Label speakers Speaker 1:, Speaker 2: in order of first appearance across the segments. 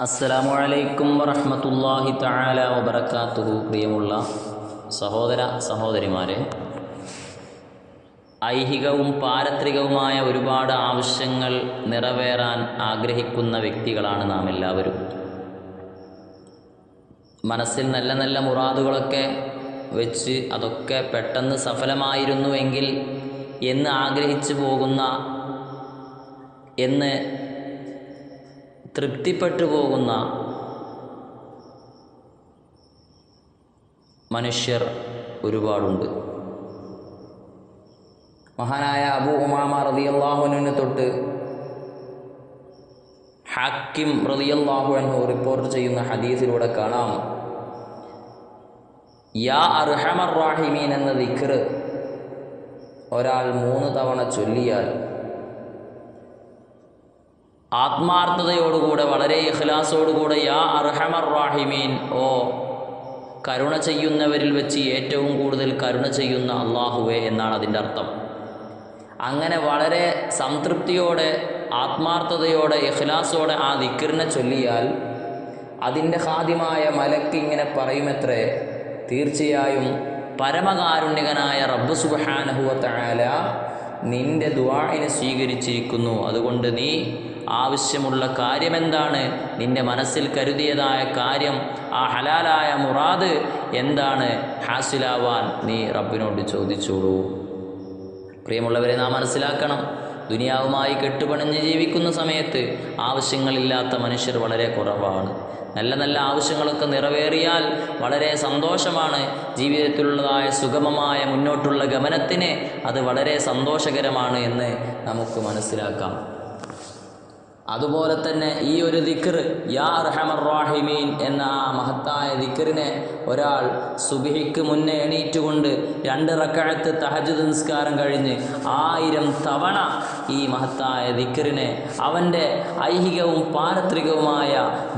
Speaker 1: അസ്സലാമു അലൈക്കും വറഹ്മത്തുള്ളാഹി തആല വബറകാതുഹു പ്രിയമുള്ള സഹോദര സഹോദരിമാരെ ഐഹികവും പാരത്രികവുമായ ഒരുപാട് ആവശ്യങ്ങൾ നിറവേറാൻ ആഗ്രഹിക്കുന്ന വ്യക്തികളാണ് നാം എല്ലാവരും. മനസ്സിൽ നല്ല നല്ല മുറാദുകളൊക്കെ വെച്ച് അതൊക്കെ പെട്ടെന്ന് സഫലമായിരുന്നുവെങ്കിൽ എന്ന് ആഗ്രഹിച്ചു പോകുന്ന എന്ന് തൃപ്തിപ്പെട്ടു പോകുന്ന മനുഷ്യർ ഒരുപാടുണ്ട്. മഹാനായ അബു ഉമാമ റതിയല്ലാഹുവിനെ തൊട്ട് ഹാക്കിം റതിയല്ലാഹു അൻഹു റിപ്പോർട്ട് ചെയ്യുന്ന ഹദീസിലൂടെ കാണാം. യാ അർഹമർ റാഹിമീൻ എന്ന ദിഖർ ഒരാൾ മൂന്ന് തവണ ചൊല്ലിയാൽ ആത്മാർത്ഥതയോടുകൂടെ വളരെ ഇഖ്ലാസോടുകൂടെ യാ അർഹമർ റാഹിമീൻ ഓ കരുണ ചെയ്യുന്നവരിൽ വെച്ച് ഏറ്റവും കൂടുതൽ കരുണ ചെയ്യുന്ന അള്ളാഹുവേ എന്നാണ് അതിന്റെ അർത്ഥം. അങ്ങനെ വളരെ സംതൃപ്തിയോടെ ആത്മാർത്ഥതയോടെ ഇഖ്ലാസോടെ ആ ദിക്കറിനെ ചൊല്ലിയാൽ അതിന്റെ ഹാദ്യമായ മലക്ക് ഇങ്ങനെ പറയുമത്രേ തീർച്ചയായും പരമകാരുണ്യകനായ റബ്ബ് സുബഹാനഹുവല നിന്റെ ദ്വാഴിനെ സ്വീകരിച്ചിരിക്കുന്നു. അതുകൊണ്ട് നീ ആവശ്യമുള്ള കാര്യമെന്താണ്? നിന്റെ മനസ്സിൽ കരുതിയതായ കാര്യം ആ ഹലാലായ മുറാദ് എന്താണ്? ഹാസിലാവാൻ നീ റബ്ബിനോട് ചോദിച്ചോളൂ. പ്രിയമുള്ളവരെ നാം മനസ്സിലാക്കണം. ദുനിയാവുമായി കെട്ടുപണിഞ്ഞ് ജീവിക്കുന്ന സമയത്ത് ആവശ്യങ്ങളില്ലാത്ത മനുഷ്യർ വളരെ കുറവാണ്. നല്ല നല്ല ആവശ്യങ്ങളൊക്കെ നിറവേറിയാൽ വളരെ സന്തോഷമാണ്. ജീവിതത്തിലുള്ളതായ സുഗമമായ മുന്നോട്ടുള്ള ഗമനത്തിന് അത് വളരെ സന്തോഷകരമാണ് എന്ന് നമുക്ക് മനസ്സിലാക്കാം. അതുപോലെ തന്നെ ഈ ഒരു ദിക്ർ യാ റഹമർ റാഹിമീൻ എന്ന ആ മഹത്തായ ദിക്റിനെ ഒരാൾ സുബിഹിക്ക് മുന്നേ എണീറ്റുകൊണ്ട് രണ്ട് റക്കാഴത്ത് തഹജ് നിസ്കാരം കഴിഞ്ഞ് ആയിരം തവണ ഈ മഹത്തായ ദിക്റിനെ അവന്റെ ഐഹികവും പാരത്രികവുമായ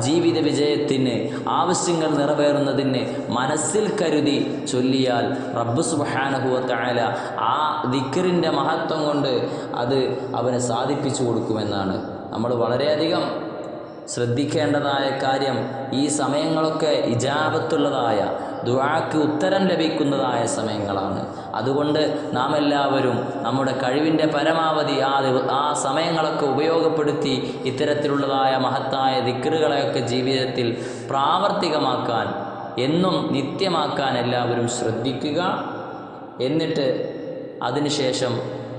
Speaker 1: ജീവിത വിജയത്തിന് ആവശ്യങ്ങൾ നിറവേറുന്നതിന് മനസ്സിൽ കരുതി ചൊല്ലിയാൽ റബ്ബ് സുബാനഹുവത്തായ ആ ദിക്റിന്റെ മഹത്വം കൊണ്ട് അത് അവന് സാധിപ്പിച്ചു കൊടുക്കുമെന്നാണ്. നമ്മൾ വളരെയധികം ശ്രദ്ധിക്കേണ്ടതായ കാര്യം ഈ സമയങ്ങളൊക്കെ ഇജാപത്തുള്ളതായ ദുആക്ക് ഉത്തരം ലഭിക്കുന്നതായ സമയങ്ങളാണ്. അതുകൊണ്ട് നാം എല്ലാവരും നമ്മുടെ കഴിവിന്റെ പരമാവധി ആ ആ സമയങ്ങളൊക്കെ ഉപയോഗപ്പെടുത്തി ഇത്തരത്തിലുള്ളതായ മഹത്തായ ദിക്കറുകളെയൊക്കെ ജീവിതത്തിൽ പ്രാവർത്തികമാക്കാൻ എന്നും നിത്യമാക്കാൻ എല്ലാവരും ശ്രദ്ധിക്കുക. എന്നിട്ട് അതിനുശേഷം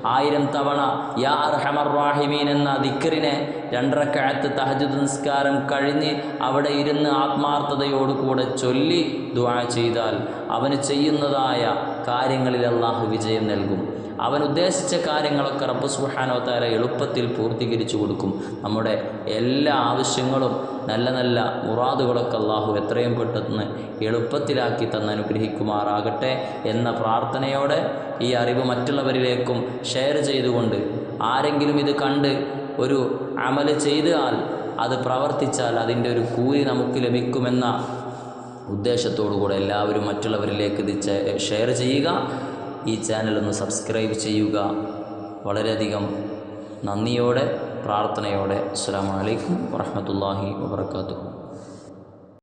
Speaker 1: ആയിരം തവണ യാ അർഹമർ റാഹിമീൻ എന്ന ദിക്കറിനെ രണ്ടരക്കാലത്ത് തഹജുദ് നിസ്കാരം കഴിഞ്ഞ് അവിടെ ഇരുന്ന് ആത്മാർത്ഥതയോടുകൂടെ ചൊല്ലി ദുആ ചെയ്താൽ അവന് ചെയ്യുന്നതായ കാര്യങ്ങളിൽ അള്ളാഹു വിജയം നൽകും. അവൻ ഉദ്ദേശിച്ച കാര്യങ്ങളൊക്കെ റബ്ബ് സുഹാനോ താര എളുപ്പത്തിൽ പൂർത്തീകരിച്ചു കൊടുക്കും. നമ്മുടെ എല്ലാ ആവശ്യങ്ങളും നല്ല നല്ല മുറാദുകളൊക്കെ അള്ളാഹു എത്രയും പെട്ടെന്ന് എളുപ്പത്തിലാക്കി തന്ന് അനുഗ്രഹിക്കുമാറാകട്ടെ എന്ന പ്രാർത്ഥനയോടെ ഈ അറിവ് മറ്റുള്ളവരിലേക്കും ഷെയർ ചെയ്തുകൊണ്ട് ആരെങ്കിലും ഇത് കണ്ട് ഒരു അമൽ ചെയ്താൽ അത് പ്രവർത്തിച്ചാൽ അതിന്റെ ഒരു കൂലി നമുക്ക് ലഭിക്കുമെന്ന ഉദ്ദേശത്തോടു കൂടെ എല്ലാവരും മറ്റുള്ളവരിലേക്ക് ഇത് ഷെയർ ചെയ്യുക. ഈ ചാനൽ ഒന്ന് സബ്സ്ക്രൈബ് ചെയ്യുക. വളരെയധികം നന്ദിയോടെ പ്രാർത്ഥനയോടെ. അസ്സാം വലൈക്കും വാഹമത്തല്ലാഹി വാബർക്കാത്തു